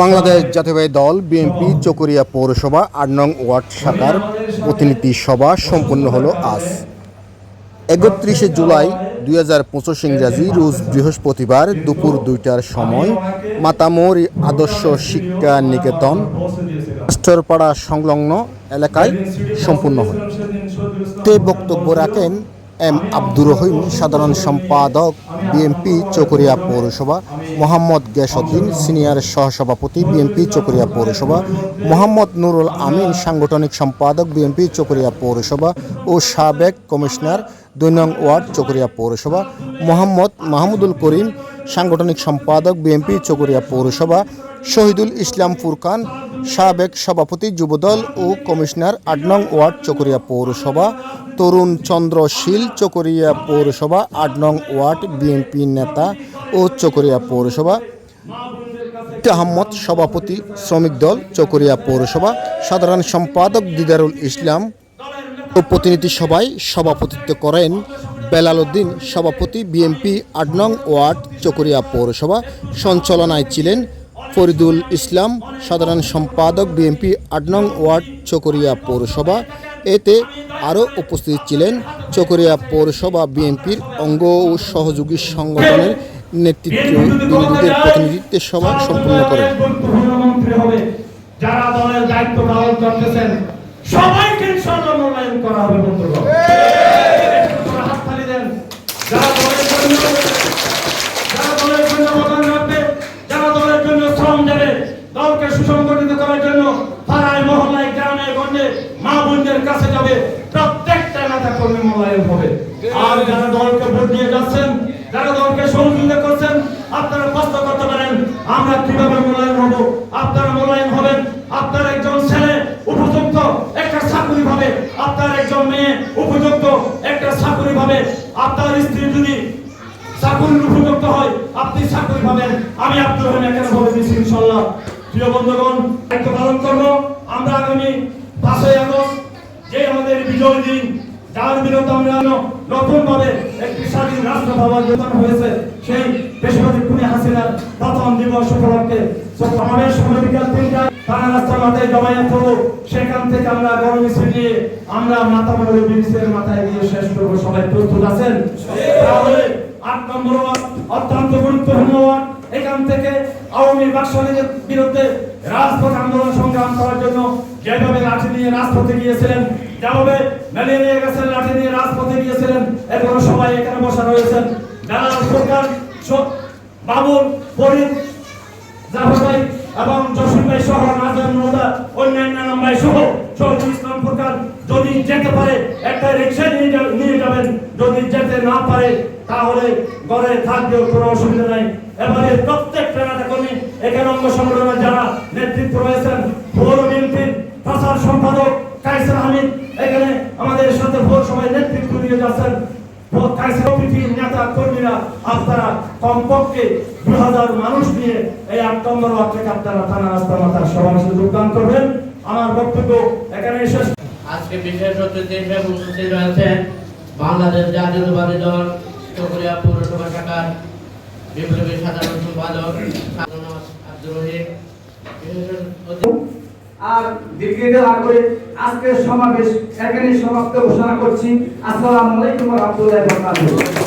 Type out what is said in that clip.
বাংলাদেশ জাতীয়বাদী দল, বিএনপি, চকরিয়া পৌরসভা, আট নং ওয়ার্ড শাখার প্রতিনিধি সভা সম্পন্ন হলো আজ। একত্রিশে জুলাই দুই হাজার পঁচিশ ইংরাজি, রোজ বৃহস্পতিবার দুপুর দুইটার সময়, মাতামোর আদর্শ শিক্ষা নিকেতন রাষ্ট্রপাড়া সংলগ্ন এলাকায় সম্পূর্ণ হয়। তে বক্তব্য রাখেন এম আব্দুর রহিম, সাধারণ সম্পাদক, বিএনপি চকরিয়া পৌরসভা, মোহাম্মদ গ্যাসউদ্দিন সিনিয়র সহসভাপতি, বিএনপি চকরিয়া পৌরসভা, মোহাম্মদ নুরুল আমিন, সাংগঠনিক সম্পাদক, বিএনপি চকরিয়া পৌরসভা ও সাবেক কমিশনার, দুই নং ওয়ার্ড চকরিয়া পৌরসভা, মোহাম্মদ মাহমুদুল করিম, সাংগঠনিক সম্পাদক, বিএনপি চকরিয়া পৌরসভা, শহীদুল ইসলাম ফুরকান সাবেক সভাপতি, যুবদল ও কমিশনার আট নং ওয়ার্ড চকরিয়া পৌরসভা, তরুণ চন্দ্র শীল চকরিয়া পৌরসভা আট নং ওয়ার্ড বিএনপি নেতা ও চকরিয়া পৌরসভা আহমদ সভাপতি, শ্রমিক দল চকরিয়া পৌরসভা, সাধারণ সম্পাদক দিদারুল ইসলাম ও প্রতিনিধি সভায় সভাপতিত্ব করেন বেলাল উদ্দিন, সভাপতি বিএনপি আট নং ওয়ার্ড চকরিয়া পৌরসভা সঞ্চালনায় ছিলেন ফরিদুল ইসলাম সাধারণ সম্পাদক বিএনপি আট নং ওয়ার্ড চকরিয়া পৌরসভা। এতে আরও উপস্থিত ছিলেন চকরিয়া পৌরসভা বিএনপির অঙ্গ ও সহযোগী সংগঠনের নেতৃত্ব বিন্দুদের প্রতিনিধিত্বের সভা সম্পন্ন করেন। যারা দলের দায়িত্ব পালন করতেছেন সবাইকে ইনশাআল্লাহ মূল্যায়ন করা হবে একটু করে দেন। যারা দলের জন্য যারা গঞ্জে মা বোনদের কাছে যাবে, প্রত্যেকটা নেতা কর্মী মূল্যায়ন হবে। আর যারা দলকে ভোট দিয়ে যাচ্ছেন, যারা দলকে সহযোগিতা করছেন, আপনারা প্রশ্ন করতে পারেন, আমরা কীভাবে মূল্যায়ন হব? আপনারা মূল্যায়ন হবেন, আপনার একজন ছেলে উপযুক্ত একটা চাকরি পাবে, আপনার একজন মেয়ে উপযুক্ত একটা চাকরি পাবে, আপনার স্ত্রী যদি চাকরির উপযুক্ত হয়, আপনি চাকরি পাবেন। আমি আপনার এখানে বলে দিচ্ছি ইনশাল্লাহ প্রিয় বন্ধুগণ, দায়িত্ব পালন করব। আমরা আগামী পাঁচই আগস্ট যে আমাদের বিজয় দিন, যার বিরুদ্ধে আমরা নতুন ভাবে একটি স্বাধীন রাষ্ট্র ভাবার যোজন হয়েছে, সেই পেশাবাদী খুনি হাসিনার প্রথম দিবস উপলক্ষে সমাবেশ সময় বিকাল তিনটায়। তারা রাস্তার মাথায় জমায়েত হব সেখান থেকে আমরা বড় মিছিল নিয়ে আমরা মাথা বড় ব্রিজের মাথায় গিয়ে শেষ করব। সবাই প্রস্তুত আছেন? তাহলে আট নম্বর অত্যন্ত গুরুত্বপূর্ণ এখান থেকে আওয়ামী বাকশালীদের বিরুদ্ধে রাজপথ আন্দোলন সংগ্রাম করার জন্য যেভাবে লাঠি নিয়ে রাজপথে গিয়েছিলেন, যেভাবে নিয়ে গেছেন, লাঠি নিয়ে রাজপথে গিয়েছিলেন, এখনও সবাই এখানে বসা রয়েছেন। বেলাল সরকার বাবুল, ফরিদ, জাফর ভাই এবং জসিম ভাই সহ নাজন মোদা অন্যান্য নাম ভাই সহ শহীদুল ইসলাম ফুরকান যদি যেতে পারে, একটা রিক্সা নিয়ে নিয়ে যাবেন। যদি যেতে না পারে, তাহলে ঘরে থাকবেও কোনো অসুবিধা নাই। এবারে প্রত্যেকটা নেতা কর্মী এখানে অঙ্গ সংগঠনের যারা নেতৃত্ব রয়েছেন পৌর বিএনপির প্রচার সম্পাদক কাইসার আহমেদ এখানে আমাদের সাথে ভোর সময় নেতৃত্ব দিয়ে যাচ্ছেন নেতা কর্মীরা, আপনারা কমপক্ষে দু হাজার মানুষ নিয়ে এই আট নম্বর ওয়ার্ড আপনারা থানা রাস্তা মাথার সমাবেশে যোগদান করবেন। আমার বক্তব্য এখানে শেষ। আজকে বিশেষ অতিথি হিসেবে উপস্থিত রয়েছেন বাংলাদেশ জাতীয়তাবাদী দল, চকরিয়া পৌরসভা শাখার বিপ্লবী সাধারণ সম্পাদক আব্দুর রহিম বিশেষ অতিথি আর দীর্ঘিত আজকের সমাবেশ এখানে সমাপ্ত ঘোষণা করছি। আসসালামু আলাইকুম রাহমাতুল্লাহি